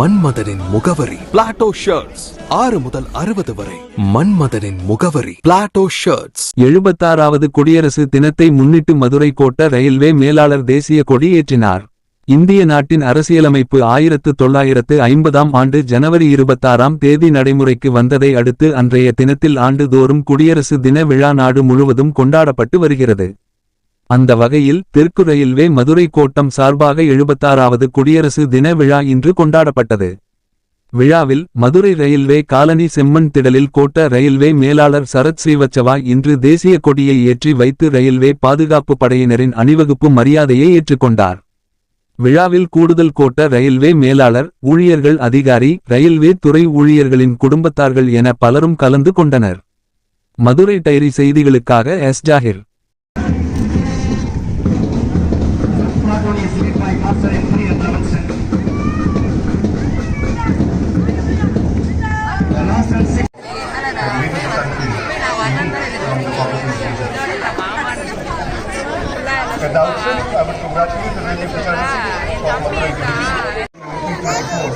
மன்மதனின் முகவரி. Plato shirts ஆறு முதல் அறுபது வரை. மன்மதனின் முகவரி. பிளாட்டோ ஷர்ட்ஸ் எழுபத்தாறாவது குடியரசு தினத்தை முன்னிட்டு மதுரை கோட்ட ரயில்வே மேலாளர் தேசிய கொடி ஏற்றினார் இந்திய நாட்டின் அரசியலமைப்பு ஆயிரத்து தொள்ளாயிரத்து ஐம்பதாம் ஆண்டு ஜனவரி இருபத்தாறாம் தேதி நடைமுறைக்கு வந்ததை அடுத்து அன்றைய தினத்தில் ஆண்டுதோறும் குடியரசு தின விழா நாடு முழுவதும் கொண்டாடப்பட்டு வருகிறது. அந்த வகையில் தெற்கு ரயில்வே மதுரை கோட்டம் சார்பாக எழுபத்தாறாவது குடியரசு தின விழா இன்று கொண்டாடப்பட்டது. விழாவில் மதுரை ரயில்வே காலனி செம்மண் திடலில் கோட்ட ரயில்வே மேலாளர் சரத் ஸ்ரீவச்சவா இன்று தேசிய கொடியை ஏற்றி வைத்து ரயில்வே பாதுகாப்பு படையினரின் அணிவகுப்பு மரியாதையை ஏற்றுக்கொண்டார். விழாவில் கூடுதல் கோட்ட ரயில்வே மேலாளர் ஊழியர்கள் அதிகாரி ரயில்வே துறை ஊழியர்களின் குடும்பத்தார்கள் என பலரும் கலந்து கொண்டனர். மதுரை டைரி செய்திகளுக்காக S. Zakir. The I would congratulate the railway fraternity for Madurai Division 2024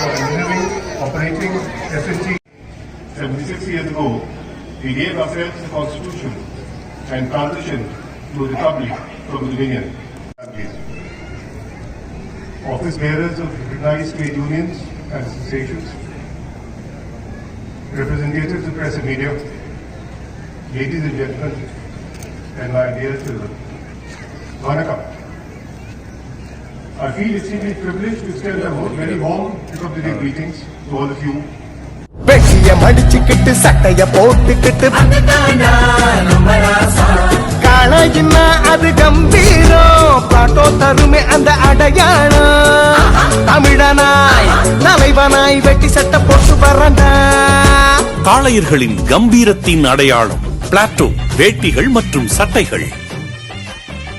for engineering, operating SNT. 76 years ago, we gave ourselves the constitution and transitioned to a republic from the Dominion. Office bearers of recognized trade unions and associations, representatives of press and media, ladies and gentlemen, and my dear children. Vanakkam. I feel extremely privileged to extend a very warm Republic greetings to all of you. வெட்டிய மடிச்சுக்கிட்டு சட்டைய போட்டுக்கிட்டு. காளையின்னா அது கம்பீரம். பாட்டோ தருமே அந்த அடையாளம். தமிழனாய் தலைவனாய் வெட்டி சட்டை போட்டு வரண்டா காளையர்களின் கம்பீரத்தின் அடையாளம் பிளாட்டோ வேட்டிகள் மற்றும் சட்டைகள்.